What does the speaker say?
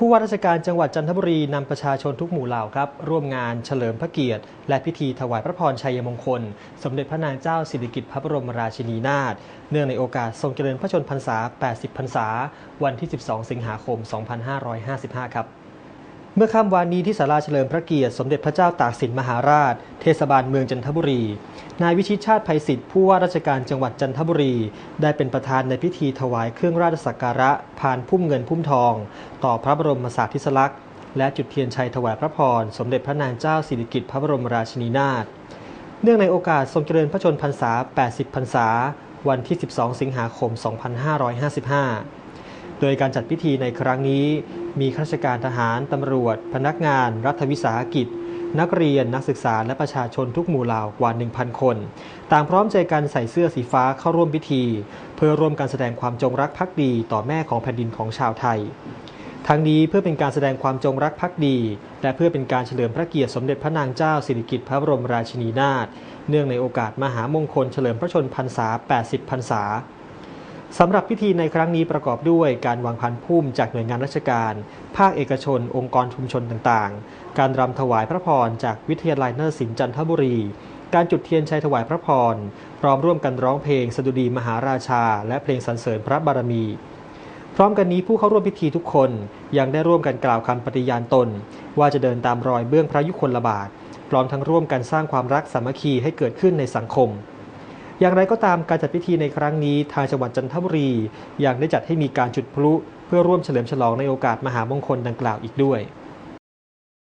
ผู้ว่าราชการจังหวัดจันทบุรีนำประชาชนทุกหมู่เหล่าครับ ร่วมงานเฉลิมพระเกียรติ และพิธีถวายพระพรชัยมงคล สมเด็จพระนางเจ้าสิริกิติ์พระบรมราชินีนาถเนื่องในโอกาสทรงเจริญพระชนพรรษา 80 พรรษา วันที่ 12 สิงหาคม 2555 ครับ เมื่อค่ำวานนี้ที่ศาลาเฉลิมพระเกียรติ สมเด็จพระเจ้าตากสินมหาราช เทศบาลเมืองจันทบุรี นายวิชิตชาติภัยศิษฐ์ผู้ว่าราชการจังหวัดจันทบุรี ได้เป็นประธานในพิธีถวายเครื่องราชสักการะพานพุ่มเงินพุ่มทอง ต่อพระบรมสารีริสลักษณ์และจุดเทียนชัยถวายพระพร สมเด็จพระนางเจ้าสิริกิติ์พระบรมราชินีนาถเนื่องในโอกาสทรงเจริญพระชนพรรษา 80 พรรษา วันที่ 12 สิงหาคม 2555 โดยการจัดพิธีในครั้งนี้ มีข้าราชการทหาร ตำรวจ พนักงาน รัฐวิสาหกิจ นักเรียนนักศึกษาและประชาชนทุกหมู่เหล่ากว่า 1,000 คน ต่างพร้อมใจกันใส่เสื้อสีฟ้าเข้าร่วมพิธี เพื่อร่วมกันแสดงความจงรักภักดีต่อแม่ของแผ่นดินของชาวไทยทั้งนี้เพื่อเป็นการแสดงความจงรักภักดี และเพื่อเป็นการเฉลิมพระเกียรติสมเด็จพระนางเจ้าสิริกิติ์พระบรมราชินีนาถเนื่องในโอกาสมหามงคลเฉลิมพระชนพรรษา 80 พรรษา สำหรับพิธีในครั้งนี้ประกอบด้วยการวางพันพุ่มจากหน่วยงานราชการ ภาคเอกชน องค์กรชุมชนต่างๆ การรำถวายพระพรจากวิทยาลัยเนาฏศิลป์จันทบุรี การจุดเทียนชัยถวายพระพร พร้อมร่วมกันร้องเพลงสดุดีมหาราชา และเพลงสรรเสริญพระบารมี พร้อมกันนี้ผู้เข้าร่วมพิธีทุกคนยังได้ร่วมกันกล่าวคำปฏิญาณตน ว่าจะเดินตามรอยเบื้องพระยุคลบาท พร้อมทั้งร่วมกันสร้างความรักสามัคคีให้เกิดขึ้นในสังคม อย่างไรก็ตามการจัดพิธีในครั้งนี้ทางจังหวัดจันทบุรียังได้จัดให้มีการจุดพลุเพื่อร่วมเฉลิมฉลองในโอกาสมหามงคลดังกล่าวอีกด้วย